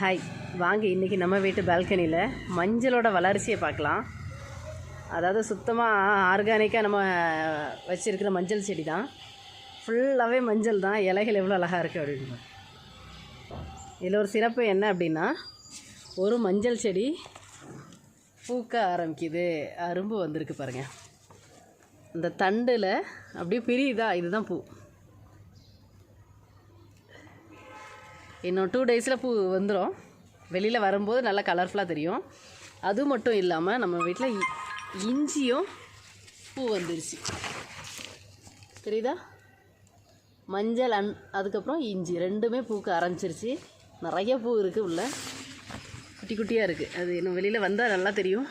Hi வாங்க இன்றைக்கி நம்ம வீட்டு பால்கனியில் மஞ்சளோட வளர்ச்சியை பார்க்கலாம். அதாவது சுத்தமாக ஆர்கானிக்காக நம்ம வச்சுருக்கிற மஞ்சள் செடி தான் ஃபுல்லாகவே மஞ்சள் தான் இலைகள் எவ்வளோ அழகாக இருக்குது அப்படின்னு. இதில் ஒரு சிறப்பு என்ன அப்படின்னா ஒரு மஞ்சள் செடி பூக்க ஆரம்பிக்குது. அரும்பு வந்திருக்கு பாருங்கள் இந்த தண்டில் அப்படியே பிரியுதா? இதுதான் பூ. இன்னும் டூ டேஸில் பூ வந்துடும் வெளியில் வரும்போது நல்லா கலர்ஃபுல்லாக தெரியும். அது மட்டும் இல்லாமல் நம்ம வீட்டில் இஞ்சியும் பூ வந்துருச்சு. தெரியுதா? மஞ்சள் அன் அதுக்கப்புறம் இஞ்சி ரெண்டுமே பூக்க ஆரம்பிச்சிருச்சு நிறைய பூ இருக்குது உள்ள. குட்டி குட்டியாக இருக்குது அது இன்னும் வெளியில் வந்தால் நல்லா தெரியும்.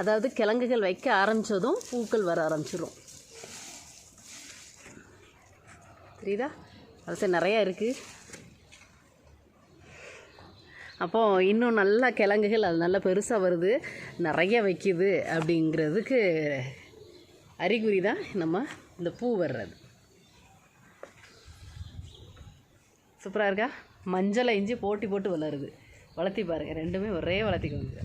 அதாவது கிழங்குகள் வைக்க ஆரம்பித்ததும் பூக்கள் வர ஆரம்பிச்சிடும் தெரியுதா? அது நிறையா இருக்குது அப்போது இன்னும் நல்ல கிழங்குகள் அது நல்லா பெருசாக வருது. நிறைய வைக்குது அப்படிங்கிறதுக்கு அறிகுறி தான் நம்ம இந்த பூ வர்றது. சூப்பராக இருக்கா? மஞ்சளை இஞ்சி போட்டி போட்டு வளருது. வளர்த்தி பாருங்கள் ரெண்டுமே ஒரே வளர்த்திக்கோங்க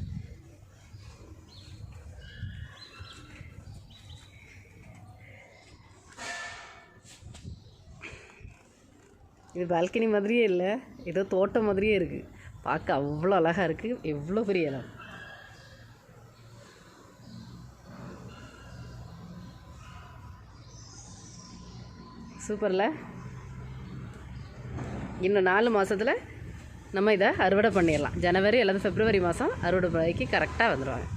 இது பால்கனி மாதிரியே இல்லை. ஏதோ தோட்டம் மாதிரியே இருக்குது பார்க்க அவ்வளோ அழகாக இருக்குது எவ்வளோ பெரிய இடம். சூப்பரில். இன்னும் நாலு மாதத்தில் நம்ம இதை அறுவடை பண்ணிடலாம். ஜனவரி அல்லது பிப்ரவரி மாதம் அறுவடை பண்ணைக்கு கரெக்டாக வந்துடுவாங்க